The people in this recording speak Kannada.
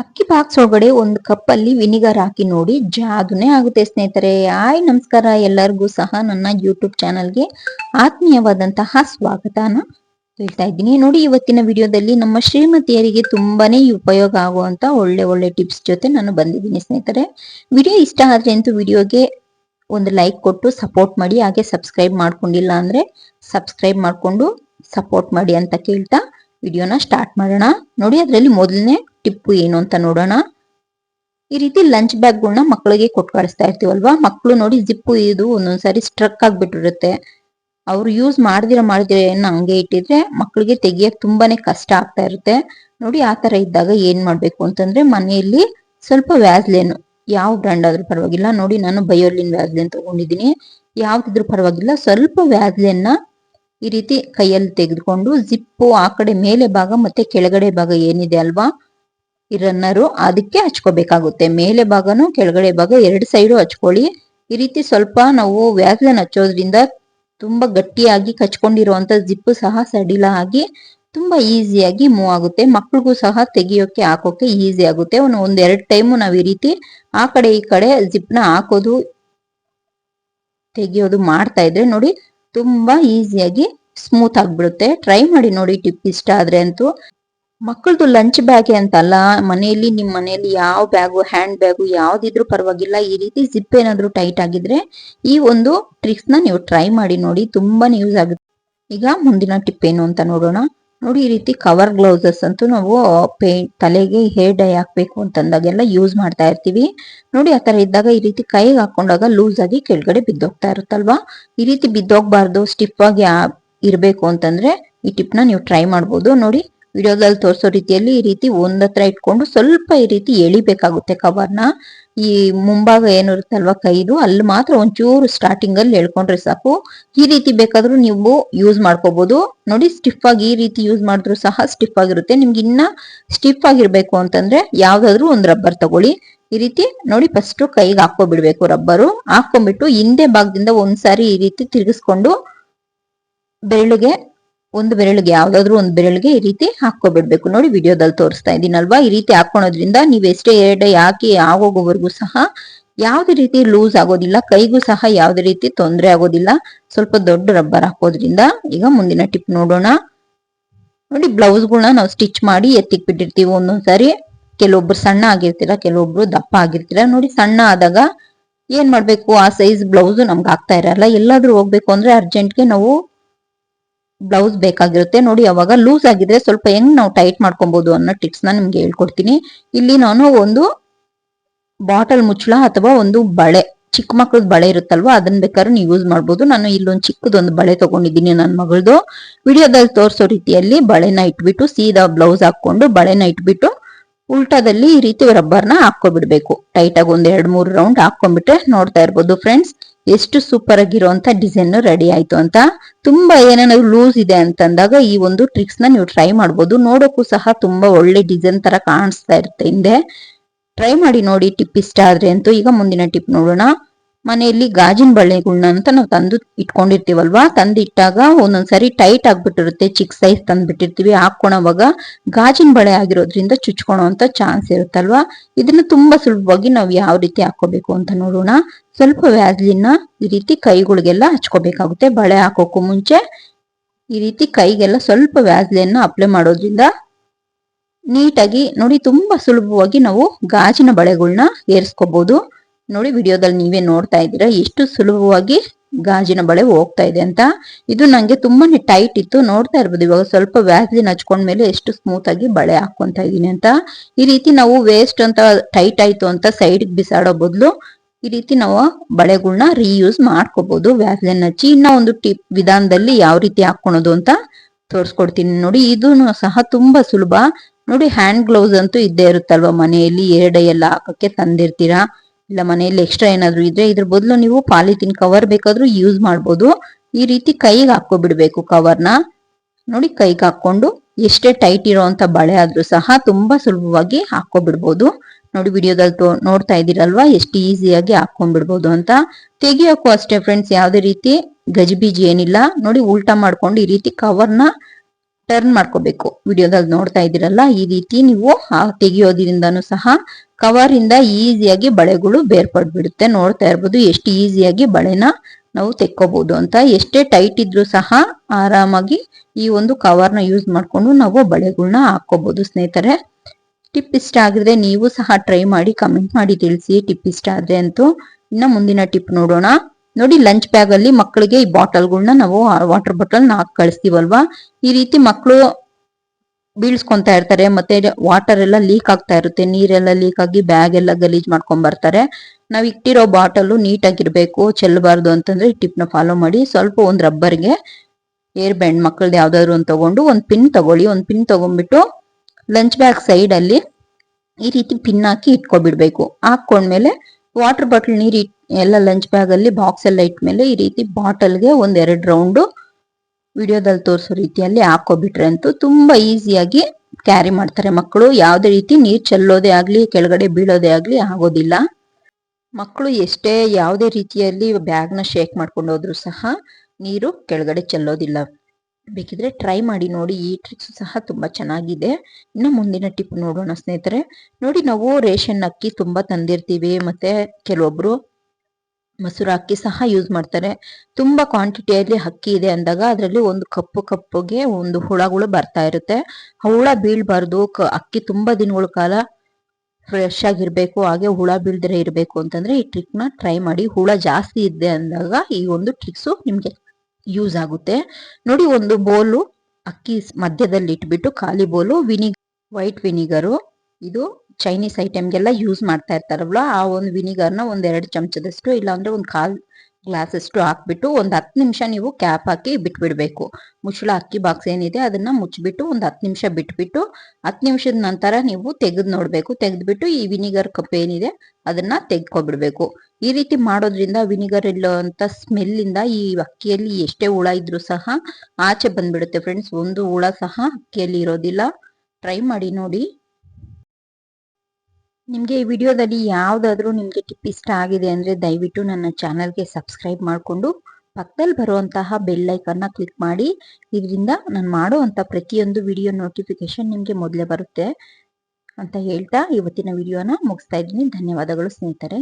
ಅಕ್ಕಿ ಬಾಕ್ಸ್ ಒಳಗಡೆ ಒಂದು ಕಪ್ ಅಲ್ಲಿ ವಿನಿಗರ್ ಹಾಕಿ ನೋಡಿ. ಜಾದುನೇ ಆಗುತ್ತೆ ಸ್ನೇಹಿತರೆ. ಆಯ್ ನಮಸ್ಕಾರ ಎಲ್ಲರಿಗೂ ಸಹ ನನ್ನ ಯೂಟ್ಯೂಬ್ ಚಾನಲ್ಗೆ ಆತ್ಮೀಯವಾದಂತಹ ಸ್ವಾಗತನ. ಹೇಳ್ತಾ ಇದ್ದೀನಿ. ನೋಡಿ, ಇವತ್ತಿನ ವಿಡಿಯೋದಲ್ಲಿ ನಮ್ಮ ಶ್ರೀಮತಿಯರಿಗೆ ತುಂಬಾನೇ ಉಪಯೋಗ ಆಗುವಂತ ಒಳ್ಳೆ ಒಳ್ಳೆ ಟಿಪ್ಸ್ ಜೊತೆ ನಾನು ಬಂದಿದ್ದೀನಿ ಸ್ನೇಹಿತರೆ. ವಿಡಿಯೋ ಇಷ್ಟ ಆದ್ರೆ ಅಂತೂ ವಿಡಿಯೋಗೆ ಒಂದು ಲೈಕ್ ಕೊಟ್ಟು ಸಪೋರ್ಟ್ ಮಾಡಿ, ಹಾಗೆ ಸಬ್ಸ್ಕ್ರೈಬ್ ಮಾಡ್ಕೊಂಡಿಲ್ಲ ಅಂದ್ರೆ ಸಬ್ಸ್ಕ್ರೈಬ್ ಮಾಡಿಕೊಂಡು ಸಪೋರ್ಟ್ ಮಾಡಿ ಅಂತ ಕೇಳ್ತಾ ವಿಡಿಯೋನ ಸ್ಟಾರ್ಟ್ ಮಾಡೋಣ. ನೋಡಿ, ಅದರಲ್ಲಿ ಮೊದಲನೇ ಟಿಪ್ಪು ಏನು ಅಂತ ನೋಡೋಣ. ಈ ರೀತಿ ಲಂಚ್ ಬ್ಯಾಗ್ಗಳನ್ನ ಮಕ್ಕಳಿಗೆ ಕೊಟ್ಟು ಕಳಿಸ್ತಾ ಇರ್ತೀವಲ್ವಾ? ಮಕ್ಕಳು ನೋಡಿ ಜಿಪ್ಪು ಇದು ಒಂದೊಂದ್ಸಾರಿ ಸ್ಟ್ರಕ್ ಆಗ್ಬಿಟ್ಟಿರುತ್ತೆ. ಅವ್ರು ಯೂಸ್ ಮಾಡ್ದಿರ ಮಾಡ್ದಿರ ಏನೋ ಹಂಗೆ ಇಟ್ಟಿದ್ರೆ ಮಕ್ಕಳಿಗೆ ತೆಗಿಯಕ್ ತುಂಬಾನೇ ಕಷ್ಟ ಆಗ್ತಾ ಇರುತ್ತೆ. ನೋಡಿ, ಆ ತರ ಇದ್ದಾಗ ಏನ್ ಮಾಡ್ಬೇಕು ಅಂತಂದ್ರೆ ಮನೆಯಲ್ಲಿ ಸ್ವಲ್ಪ ವ್ಯಾಸ್ಲೇನು ಯಾವ ಬ್ರ್ಯಾಂಡ್ ಆದ್ರೂ ಪರವಾಗಿಲ್ಲ. ನೋಡಿ, ನಾನು ಬಯೋಲಿನ್ ವ್ಯಾಸ್ಲೇನ್ ತಗೊಂಡಿದ್ದೀನಿ. ಯಾವ್ದಿದ್ರು ಪರವಾಗಿಲ್ಲ. ಸ್ವಲ್ಪ ವ್ಯಾಸ್ಲೇನ್ನ ಈ ರೀತಿ ಕೈಯಲ್ಲಿ ತೆಗೆದುಕೊಂಡು ಜಿಪ್ಪು ಆ ಕಡೆ ಮೇಲೆ ಭಾಗ ಮತ್ತೆ ಕೆಳಗಡೆ ಭಾಗ ಏನಿದೆ ಅಲ್ವಾ? ಈ ರನ್ನರು ಅದಕ್ಕೆ ಹಚ್ಕೋಬೇಕಾಗುತ್ತೆ. ಮೇಲೆ ಭಾಗನು ಕೆಳಗಡೆ ಭಾಗ ಎರಡು ಸೈಡು ಹಚ್ಕೊಳ್ಳಿ. ಈ ರೀತಿ ಸ್ವಲ್ಪ ನಾವು ವ್ಯಾಸ್ಲನ್ ಹಚ್ಚೋದ್ರಿಂದ ತುಂಬಾ ಗಟ್ಟಿಯಾಗಿ ಕಚ್ಕೊಂಡಿರುವಂತ ಜಿಪ್ ಸಹ ಸಡಿಲ ಆಗಿ ತುಂಬಾ ಈಸಿಯಾಗಿ ಮೂವ್ ಆಗುತ್ತೆ. ಮಕ್ಳಿಗೂ ಸಹ ತೆಗಿಯೋಕೆ, ಹಾಕೋಕೆ ಈಸಿ ಆಗುತ್ತೆ. ಒಂದು ಒಂದೆರಡು ಟೈಮು ನಾವು ಈ ರೀತಿ ಆ ಕಡೆ ಈ ಕಡೆ ಜಿಪ್ನ ಹಾಕೋದು, ತೆಗಿಯೋದು ಮಾಡ್ತಾ ಇದ್ರೆ ನೋಡಿ ತುಂಬಾ ಈಸಿಯಾಗಿ ಸ್ಮೂತ್ ಆಗ್ಬಿಡುತ್ತೆ. ಟ್ರೈ ಮಾಡಿ ನೋಡಿ, ಟಿಪ್ ಇಷ್ಟ ಆದ್ರೆ ಅಂತೂ. ಮಕ್ಕಳದು ಲಂಚ್ ಬ್ಯಾಗ್ ಅಂತಲ್ಲ, ಮನೆಯಲ್ಲಿ, ನಿಮ್ ಮನೆಯಲ್ಲಿ ಯಾವ ಬ್ಯಾಗು, ಹ್ಯಾಂಡ್ ಬ್ಯಾಗು ಯಾವ್ದಿದ್ರು ಪರವಾಗಿಲ್ಲ. ಈ ರೀತಿ ಜಿಪ್ ಏನಾದ್ರು ಟೈಟ್ ಆಗಿದ್ರೆ ಈ ಒಂದು ಟ್ರಿಕ್ಸ್ನ ನೀವು ಟ್ರೈ ಮಾಡಿ ನೋಡಿ, ತುಂಬಾನೇ ಯೂಸ್ ಆಗುತ್ತೆ. ಈಗ ಮುಂದಿನ ಟಿಪ್ ಏನು ಅಂತ ನೋಡೋಣ. ನೋಡಿ, ಈ ರೀತಿ ಕವರ್ ಗ್ಲೌಸಸ್ ಅಂತೂ ನಾವು ಪೇಂಟ್ ತಲೆಗೆ ಹೇರ್ ಡೈ ಹಾಕ್ಬೇಕು ಅಂತಂದಾಗೆಲ್ಲ ಯೂಸ್ ಮಾಡ್ತಾ ಇರ್ತೀವಿ. ನೋಡಿ, ಆ ತರ ಇದ್ದಾಗ ಈ ರೀತಿ ಕೈಗೆ ಹಾಕೊಂಡಾಗ ಲೂಸ್ ಆಗಿ ಕೆಳಗಡೆ ಬಿದ್ದೋಗ್ತಾ ಇರುತ್ತಲ್ವಾ? ಈ ರೀತಿ ಬಿದ್ದೋಗ್ಬಾರ್ದು ಸ್ಟಿಫ್ ಆಗಿ ಇರಬೇಕು ಅಂತಂದ್ರೆ ಈ ಟಿಪ್ನ ನೀವು ಟ್ರೈ ಮಾಡ್ಬೋದು. ನೋಡಿ ವಿಡಿಯೋದಲ್ಲಿ ತೋರಿಸೋ ರೀತಿಯಲ್ಲಿ ಈ ರೀತಿ ಒಂದತ್ರ ಇಟ್ಕೊಂಡು ಸ್ವಲ್ಪ ಈ ರೀತಿ ಎಳಿಬೇಕಾಗುತ್ತೆ ಕವರ್ನ ಈ ಮುಂಭಾಗ ಏನು ಏನಿರುತ್ತಲ್ವಾ ಕೈದು, ಅಲ್ಲಿ ಮಾತ್ರ ಒಂಚೂರು ಸ್ಟಾರ್ಟಿಂಗ್ ಅಲ್ಲಿ ಎಳ್ಕೊಂಡ್ರೆ ಸಾಕು. ಈ ರೀತಿ ಬೇಕಾದ್ರೂ ನೀವು ಯೂಸ್ ಮಾಡ್ಕೋಬಹುದು ನೋಡಿ ಸ್ಟಿಫ್ ಆಗಿ ಈ ರೀತಿ ಯೂಸ್ ಮಾಡಿದ್ರು ಸಹ ಸ್ಟಿಫ್ ಆಗಿರುತ್ತೆ. ನಿಮ್ಗೆ ಇನ್ನ ಸ್ಟಿಫ್ ಆಗಿರ್ಬೇಕು ಅಂತಂದ್ರೆ ಯಾವ್ದಾದ್ರು ಒಂದು ರಬ್ಬರ್ ತಗೊಳ್ಳಿ. ಈ ರೀತಿ ನೋಡಿ ಫಸ್ಟ್ ಕೈಗೆ ಹಾಕೋಬಿಡ್ಬೇಕು ರಬ್ಬರು ಹಾಕೊಂಡ್ಬಿಟ್ಟು ಹಿಂದೆ ಭಾಗದಿಂದ ಒಂದ್ಸಾರಿ ಈ ರೀತಿ ತಿರುಗಿಸ್ಕೊಂಡು ಬೆರಳಿಗೆ ಒಂದು ಬೆರಳಿಗೆ ಯಾವ್ದಾದ್ರು ಒಂದು ಬೆರಳಿಗೆ ಈ ರೀತಿ ಹಾಕೋಬಿಡ್ಬೇಕು ನೋಡಿ ವಿಡಿಯೋದಲ್ಲಿ ತೋರಿಸ್ತಾ ಇದೀನಲ್ವಾ ಈ ರೀತಿ ಹಾಕೊಳೋದ್ರಿಂದ ನೀವು ಎಷ್ಟೇ ಎರಡು ಯಾಕೆ ಆಗೋಗೋವರೆಗೂ ಸಹ ಯಾವುದೇ ರೀತಿ ಲೂಸ್ ಆಗೋದಿಲ್ಲ, ಕೈಗೂ ಸಹ ಯಾವುದೇ ರೀತಿ ತೊಂದರೆ ಆಗೋದಿಲ್ಲ. ಸ್ವಲ್ಪ ದೊಡ್ಡ ರಬ್ಬರ್ ಹಾಕೋದ್ರಿಂದ ಈಗ ಮುಂದಿನ ಟಿಪ್ ನೋಡೋಣ. ನೋಡಿ ಬ್ಲೌಸ್ಗಳನ್ನ ನಾವು ಸ್ಟಿಚ್ ಮಾಡಿ ಎತ್ತಿಕ್ ಬಿಟ್ಟಿರ್ತೀವಿ ಒಂದೊಂದ್ಸರಿ. ಕೆಲವೊಬ್ರು ಸಣ್ಣ ಆಗಿರ್ತೀರ, ಕೆಲವೊಬ್ರು ದಪ್ಪ ಆಗಿರ್ತೀರ. ನೋಡಿ ಸಣ್ಣ ಆದಾಗ ಏನ್ ಮಾಡ್ಬೇಕು? ಆ ಸೈಜ್ ಬ್ಲೌಸ್ ನಮ್ಗೆ ಆಗ್ತಾ ಇರಲ್ಲ. ಎಲ್ಲಾದ್ರೂ ಹೋಗ್ಬೇಕು ಅಂದ್ರೆ ಅರ್ಜೆಂಟ್ಗೆ ನಾವು ಬ್ಲೌಸ್ ಬೇಕಾಗಿರುತ್ತೆ. ನೋಡಿ, ಅವಾಗ ಲೂಸ್ ಆಗಿದ್ರೆ ಸ್ವಲ್ಪ ಹೆಂಗ್ ನಾವು ಟೈಟ್ ಮಾಡ್ಕೊಬಹುದು ಅನ್ನೋ ಟಿಪ್ಸ್ನ ನಿಮ್ಗೆ ಹೇಳ್ಕೊಡ್ತೀನಿ. ಇಲ್ಲಿ ನಾನು ಒಂದು ಬಾಟಲ್ ಮುಚ್ಚಳ ಅಥವಾ ಒಂದು ಬಳೆ, ಚಿಕ್ಕ ಮಕ್ಳದ್ ಬಳೆ ಇರುತ್ತಲ್ವಾ ಅದನ್ನ ಬೇಕಾದ್ರೆ ನೀವು ಯೂಸ್ ಮಾಡ್ಬೋದು. ನಾನು ಇಲ್ಲೊಂದು ಚಿಕ್ಕದೊಂದು ಬಳೆ ತಗೊಂಡಿದ್ದೀನಿ ನನ್ನ ಮಗಳದು. ವಿಡಿಯೋದಲ್ಲಿ ತೋರಿಸೋ ರೀತಿಯಲ್ಲಿ ಬಳೆನ ಇಟ್ಬಿಟ್ಟು, ಸೀದಾ ಬ್ಲೌಸ್ ಹಾಕೊಂಡು ಬಳೆನ ಇಟ್ಬಿಟ್ಟು, ಉಲ್ಟಾದಲ್ಲಿ ಈ ರೀತಿ ರಬ್ಬರ್ನ ಹಾಕೊಂಡ್ಬಿಡ್ಬೇಕು ಟೈಟ್ ಆಗಿ ಒಂದ್ ಎರಡ್ ಮೂರು ರೌಂಡ್ ಹಾಕೊಂಡ್ಬಿಟ್ರೆ ನೋಡ್ತಾ ಇರ್ಬೋದು ಫ್ರೆಂಡ್ಸ್ ಎಷ್ಟು ಸೂಪರ್ ಆಗಿರುವಂತ ಡಿಸೈನ್ ರೆಡಿ ಆಯ್ತು ಅಂತ ತುಂಬಾ ಏನೇನಾದ್ರು ಲೂಸ್ ಇದೆ ಅಂತಂದಾಗ ಈ ಒಂದು ಟ್ರಿಕ್ಸ್ನ ನೀವು ಟ್ರೈ ಮಾಡಬಹುದು ನೋಡೋಕು ಸಹ ತುಂಬಾ ಒಳ್ಳೆ ಡಿಸೈನ್ ತರ ಕಾಣಿಸ್ತಾ ಇರುತ್ತೆ ಹಿಂದೆ. ಟ್ರೈ ಮಾಡಿ ನೋಡಿ ಟಿಪ್ ಇಷ್ಟ ಆದ್ರೆ ಅಂತೂ ಈಗ ಮುಂದಿನ ಟಿಪ್ ನೋಡೋಣ. ಮನೆಯಲ್ಲಿ ಗಾಜಿನ ಬಳೆಗಳನ್ನ ಅಂತ ನಾವು ತಂದು ಇಟ್ಕೊಂಡಿರ್ತೀವಲ್ವಾ? ತಂದು ಇಟ್ಟಾಗ ಒಂದೊಂದ್ಸರಿ ಟೈಟ್ ಆಗ್ಬಿಟ್ಟಿರುತ್ತೆ ಚಿಕ್ಕ ಸೈಜ್ ತಂದ್ಬಿಟ್ಟಿರ್ತೀವಿ. ಹಾಕೊಳವಾಗ ಗಾಜಿನ ಬಳೆ ಆಗಿರೋದ್ರಿಂದ ಚುಚ್ಕೊಳೋ ಅಂತ ಚಾನ್ಸ್ ಇರುತ್ತಲ್ವಾ? ಇದನ್ನ ತುಂಬಾ ಸುಲಭವಾಗಿ ನಾವು ಯಾವ ರೀತಿ ಹಾಕೋಬೇಕು ಅಂತ ನೋಡೋಣ. ಸ್ವಲ್ಪ ವ್ಯಾಸ್ಲಿನ ಈ ರೀತಿ ಕೈಗಳಿಗೆಲ್ಲ ಹಚ್ಕೋಬೇಕಾಗುತ್ತೆ. ಬಳೆ ಹಾಕೋಕ್ಕೂ ಮುಂಚೆ ಈ ರೀತಿ ಕೈಗೆಲ್ಲ ಸ್ವಲ್ಪ ವ್ಯಾಸ್ಲಿನ ಅಪ್ಲೈ ಮಾಡೋದ್ರಿಂದ ನೀಟಾಗಿ ನೋಡಿ ತುಂಬಾ ಸುಲಭವಾಗಿ ನಾವು ಗಾಜಿನ ಬಳೆಗಳನ್ನ ಏರ್ಸ್ಕೋಬಹುದು ನೋಡಿ, ವಿಡಿಯೋದಲ್ಲಿ ನೀವೇ ನೋಡ್ತಾ ಇದ್ದೀರಾ, ಎಷ್ಟು ಸುಲಭವಾಗಿ ಗಾಜಿನ ಬಳೆ ಹೋಗ್ತಾ ಇದೆ ಅಂತ. ಇದು ನಂಗೆ ತುಂಬಾನೇ ಟೈಟ್ ಇತ್ತು. ನೋಡ್ತಾ ಇರ್ಬೋದು, ಇವಾಗ ಸ್ವಲ್ಪ ವ್ಯಾಸ್ಲಿನ್ ಹಚ್ಕೊಂಡ್ಮೇಲೆ ಎಷ್ಟು ಸ್ಮೂತ್ ಆಗಿ ಬಳೆ ಹಾಕೊಂತ ಇದೀನಿ ಅಂತ. ಈ ರೀತಿ ನಾವು ವೇಸ್ಟ್ ಅಂತ ಟೈಟ್ ಆಯ್ತು ಅಂತ ಸೈಡ್ ಬಿಸಾಡೋ ಬದಲು ಈ ರೀತಿ ನಾವು ಬಳೆಗಳನ್ನ ರೀಯೂಸ್ ಮಾಡ್ಕೋಬಹುದು ವ್ಯಾಸ್ಲಿನ್ ಹಚ್ಚಿ ಇನ್ನ ಒಂದು ಟಿಪ್ ವಿಧಾನದಲ್ಲಿ ಯಾವ ರೀತಿ ಹಾಕೊಳೋದು ಅಂತ ತೋರಿಸ್ಕೊಡ್ತೀನಿ ನೋಡಿ. ಇದು ಸಹ ತುಂಬಾ ಸುಲಭ. ನೋಡಿ ಹ್ಯಾಂಡ್ ಗ್ಲೌಸ್ ಅಂತೂ ಇದ್ದೇ ಇರುತ್ತಲ್ವಾ ಮನೆಯಲ್ಲಿ, ಎರಡೈ ಎಲ್ಲ ಹಾಕಕ್ಕೆ ತಂದಿರ್ತೀರಾ? ಇಲ್ಲ, ಮನೆಯಲ್ಲಿ ಎಕ್ಸ್ಟ್ರಾ ಏನಾದ್ರು ಇದ್ರೆ ಇದ್ರ ಬದಲು ನೀವು ಪಾಲಿಥಿನ್ ಕವರ್ ಬೇಕಾದ್ರೂ ಯೂಸ್ ಮಾಡ್ಬೋದು. ಈ ರೀತಿ ಕೈಗೆ ಹಾಕೋಬಿಡ್ಬೇಕು ಕವರ್ನ ನೋಡಿ, ಕೈಗೆ ಹಾಕೊಂಡು ಎಷ್ಟೇ ಟೈಟ್ ಇರೋಂತ ಬಳೆ ಆದ್ರೂ ಸಹ ತುಂಬಾ ಸುಲಭವಾಗಿ ಹಾಕೋಬಿಡ್ಬೋದು ನೋಡಿ, ವಿಡಿಯೋದಲ್ಲಿ ನೋಡ್ತಾ ಇದ್ದೀರಲ್ವಾ, ಎಷ್ಟು ಈಸಿಯಾಗಿ ಹಾಕೊಂಡ್ಬಿಡ್ಬೋದು ಅಂತ. ತೆಗಿಯೋಕ್ಕೂ ಅಷ್ಟೇ ಫ್ರೆಂಡ್ಸ್ ಯಾವುದೇ ರೀತಿ ಗಜಿಬೀಜಿ ಏನಿಲ್ಲ. ನೋಡಿ, ಉಲ್ಟಾ ಮಾಡ್ಕೊಂಡು ಈ ರೀತಿ ಕವರ್ನ ಟರ್ನ್ ಮಾಡ್ಕೋಬೇಕು. ವಿಡಿಯೋದಲ್ಲಿ ನೋಡ್ತಾ ಇದ್ದೀರಲ್ಲ, ಈ ರೀತಿ ನೀವು ತೆಗಿಯೋದ್ರಿಂದನೂ ಸಹ ಕವರ್ ಇಂದ ಈಸಿಯಾಗಿ ಬಳೆಗಳು ಬೇರ್ಪಡ್ಬಿಡುತ್ತೆ. ನೋಡ್ತಾ ಇರ್ಬೋದು ಎಷ್ಟು ಈಸಿಯಾಗಿ ಬಳೆನ ನಾವು ತೆಕ್ಕೋಬಹುದು ಅಂತ. ಎಷ್ಟೇ ಟೈಟ್ ಇದ್ರೂ ಸಹ ಆರಾಮಾಗಿ ಈ ಒಂದು ಕವರ್ನ ಯೂಸ್ ಮಾಡಿಕೊಂಡು ನಾವು ಬಳೆಗಳನ್ನ ಹಾಕೋಬಹುದು ಸ್ನೇಹಿತರೆ. ಟಿಪ್ ಇಷ್ಟ ಆಗಿದ್ರೆ ನೀವು ಸಹ ಟ್ರೈ ಮಾಡಿ, ಕಮೆಂಟ್ ಮಾಡಿ ತಿಳಿಸಿ. ಟಿಪ್ ಇಷ್ಟ ಆದ್ರೆ ಅಂತೂ ಇನ್ನ ಮುಂದಿನ ಟಿಪ್ ನೋಡೋಣ. ನೋಡಿ ಲಂಚ್ ಬ್ಯಾಗ್ ಅಲ್ಲಿ ಮಕ್ಕಳಿಗೆ ಈ ಬಾಟಲ್ಗಳನ್ನ ನಾವು ವಾಟರ್ ಬಾಟಲ್ ಹಾಕಿ ಕಳಿಸ್ತೀವಲ್ವಾ? ಈ ರೀತಿ ಮಕ್ಕಳು ಬೀಳ್ಸ್ಕೊಂತಾ ಇರ್ತಾರೆ, ಮತ್ತೆ ವಾಟರ್ ಎಲ್ಲ ಲೀಕ್ ಆಗ್ತಾ ಇರುತ್ತೆ. ನೀರೆಲ್ಲ ಲೀಕ್ ಆಗಿ ಬ್ಯಾಗ್ ಎಲ್ಲ ಗಲೀಜ್ ಮಾಡ್ಕೊಂಡ್ ಬರ್ತಾರೆ. ನಾವ್ ಇಟ್ಟಿರೋ ಬಾಟಲ್ ನೀಟ್ ಆಗಿರ್ಬೇಕು ಚೆಲ್ಲಬಾರ್ದು ಅಂತಂದ್ರೆ ಈ ಟಿಪ್ನ ಫಾಲೋ ಮಾಡಿ ಸ್ವಲ್ಪ ಒಂದ್ ರಬ್ಬರ್ಗೆ ಏರ್ ಬ್ಯಾಂಡ್ ಮಕ್ಕಳದ್ದು ಯಾವ್ದಾದ್ರು ಒಂದು ತಗೊಂಡು ಒಂದ್ ಪಿನ್ ತಗೊಳ್ಳಿ. ಒಂದ್ ಪಿನ್ ತಗೊಂಡ್ಬಿಟ್ಟು ಲಂಚ್ ಬ್ಯಾಗ್ ಸೈಡ್ ಅಲ್ಲಿ ಈ ರೀತಿ ಪಿನ್ ಹಾಕಿ ಇಟ್ಕೊಬಿಡ್ಬೇಕು. ಹಾಕೊಂಡ್ಮೇಲೆ ವಾಟರ್ ಬಾಟಲ್ ನೀರ್ ಎಲ್ಲ ಲಂಚ್ ಬ್ಯಾಗ್ ಅಲ್ಲಿ ಬಾಕ್ಸ್ ಎಲ್ಲ ಇಟ್ಮೇಲೆ ಈ ರೀತಿ ಬಾಟಲ್ಗೆ ಒಂದ್ ಎರಡ್ ರೌಂಡ್ ವಿಡಿಯೋದಲ್ಲಿ ತೋರಿಸೋ ರೀತಿಯಲ್ಲಿ ಹಾಕೋಬಿಟ್ರೆ ಅಂತೂ ತುಂಬಾ ಈಸಿಯಾಗಿ ಕ್ಯಾರಿ ಮಾಡ್ತಾರೆ ಮಕ್ಕಳು. ಯಾವುದೇ ರೀತಿ ನೀರ್ ಚೆಲ್ಲೋದೇ ಆಗಲಿ, ಕೆಳಗಡೆ ಬೀಳೋದೇ ಆಗಲಿ ಆಗೋದಿಲ್ಲ. ಮಕ್ಕಳು ಎಷ್ಟೇ ಯಾವುದೇ ರೀತಿಯಲ್ಲಿ ಬ್ಯಾಗ್ನ ಶೇಕ್ ಮಾಡ್ಕೊಂಡು ಹೋದ್ರು ಸಹ ನೀರು ಕೆಳಗಡೆ ಚೆಲ್ಲೋದಿಲ್ಲ. ಬೇಕಿದ್ರೆ ಟ್ರೈ ಮಾಡಿ ನೋಡಿ, ಈ ಟ್ರಿಕ್ಸ್ ಸಹ ತುಂಬಾ ಚೆನ್ನಾಗಿದೆ. ಇನ್ನು ಮುಂದಿನ ಟಿಪ್ ನೋಡೋಣ ಸ್ನೇಹಿತರೆ. ನೋಡಿ, ನಾವು ರೇಷನ್ ಅಕ್ಕಿ ತುಂಬಾ ತಂದಿರ್ತೀವಿ, ಮತ್ತೆ ಕೆಲವೊಬ್ರು ಮೊಸರು ಅಕ್ಕಿ ಸಹ ಯೂಸ್ ಮಾಡ್ತಾರೆ. ತುಂಬಾ ಕ್ವಾಂಟಿಟಿಯಲ್ಲಿ ಅಕ್ಕಿ ಇದೆ ಅಂದಾಗ ಅದರಲ್ಲಿ ಒಂದು ಕಪ್ಪು ಕಪ್ಪುಗೆ ಒಂದು ಹುಳಗಳು ಬರ್ತಾ ಇರುತ್ತೆ. ಹುಳ ಬೀಳ್ಬಾರ್ದು ಅಕ್ಕಿ ತುಂಬಾ ದಿನಗಳ ಕಾಲ ಫ್ರೆಶ್ ಆಗಿರ್ಬೇಕು, ಹಾಗೆ ಹುಳ ಬೀಳ್ದರೆ ಇರಬೇಕು ಅಂತಂದ್ರೆ ಈ ಟ್ರಿಕ್ನ ಟ್ರೈ ಮಾಡಿ. ಹುಳ ಜಾಸ್ತಿ ಇದೆ ಅಂದಾಗ ಈ ಒಂದು ಟ್ರಿಕ್ಸ್ ನಿಮ್ಗೆ ಯೂಸ್ ಆಗುತ್ತೆ. ನೋಡಿ ಒಂದು ಬೋಲು ಅಕ್ಕಿ ಮಧ್ಯದಲ್ಲಿ ಇಟ್ಬಿಟ್ಟು ಖಾಲಿ ಬೋಲು ವಿನಿಗ್ ವೈಟ್ ವಿನಿಗರು ಇದು ಚೈನೀಸ್ ಐಟಮ್ಗೆಲ್ಲ ಯೂಸ್ ಮಾಡ್ತಾ ಇರ್ತಾರಲ್ವ ಆ ಒಂದು ವಿನಿಗರ್ನ ಒಂದೆರಡು ಚಮಚದಷ್ಟು ಇಲ್ಲಾಂದ್ರೆ ಒಂದು ಕಾಲ್ ಗ್ಲಾಸ್ ಅಷ್ಟು ಹಾಕ್ಬಿಟ್ಟು ಒಂದ್ ಹತ್ತು ನಿಮಿಷ ನೀವು ಕ್ಯಾಪ್ ಹಾಕಿ ಬಿಟ್ಬಿಡ್ಬೇಕು. ಮುಚ್ಚಳ ಅಕ್ಕಿ ಬಾಕ್ಸ್ ಏನಿದೆ ಅದನ್ನ ಮುಚ್ಚಿಬಿಟ್ಟು ಒಂದು ಹತ್ತು ನಿಮಿಷ ಬಿಟ್ಬಿಟ್ಟು ಹತ್ತು ನಿಮಿಷದ ನಂತರ ನೀವು ತೆಗೆದು ನೋಡಬೇಕು. ತೆಗೆದ್ಬಿಟ್ಟು ಈ ವಿನಿಗರ್ ಕಪ್ ಏನಿದೆ ಅದನ್ನ ತೆಗ್ಕೊಬಿಡ್ಬೇಕು ಈ ರೀತಿ ಮಾಡೋದ್ರಿಂದ ವಿನಿಗರ್ ಇಲ್ಲೋಂತ ಸ್ಮೆಲ್ ಇಂದ ಈ ಅಕ್ಕಿಯಲ್ಲಿ ಎಷ್ಟೇ ಹುಳ ಇದ್ರೂ ಸಹ ಆಚೆ ಬಂದ್ಬಿಡುತ್ತೆ ಫ್ರೆಂಡ್ಸ್ ಒಂದು ಹುಳ ಸಹ ಅಕ್ಕಿಯಲ್ಲಿ ಇರೋದಿಲ್ಲ. ಟ್ರೈ ಮಾಡಿ ನೋಡಿ. ನಿಮಗೆ ಈ ವಿಡಿಯೋದಲ್ಲಿ ಯಾವುದಾದ್ರೂ ನಿಮಗೆ ಟಿಪ್ ಇಷ್ಟ ಆಗಿದೆ ಅಂದರೆ ದಯವಿಟ್ಟು ನನ್ನ ಚಾನಲ್ಗೆ ಸಬ್ಸ್ಕ್ರೈಬ್ ಮಾಡಿಕೊಂಡು ಪಕ್ಕದಲ್ಲಿ ಬರುವಂತಹ ಬೆಲ್ ಐಕನ್ನ ಕ್ಲಿಕ್ ಮಾಡಿ. ಇದರಿಂದ ನಾನು ಮಾಡುವಂಥ ಪ್ರತಿಯೊಂದು ವಿಡಿಯೋ ನೋಟಿಫಿಕೇಶನ್ ನಿಮಗೆ ಮೊದಲೇ ಬರುತ್ತೆ ಅಂತ ಹೇಳ್ತಾ ಇವತ್ತಿನ ವಿಡಿಯೋನ ಮುಗಿಸ್ತಾ ಇದ್ದೀನಿ. ಧನ್ಯವಾದಗಳು ಸ್ನೇಹಿತರೆ.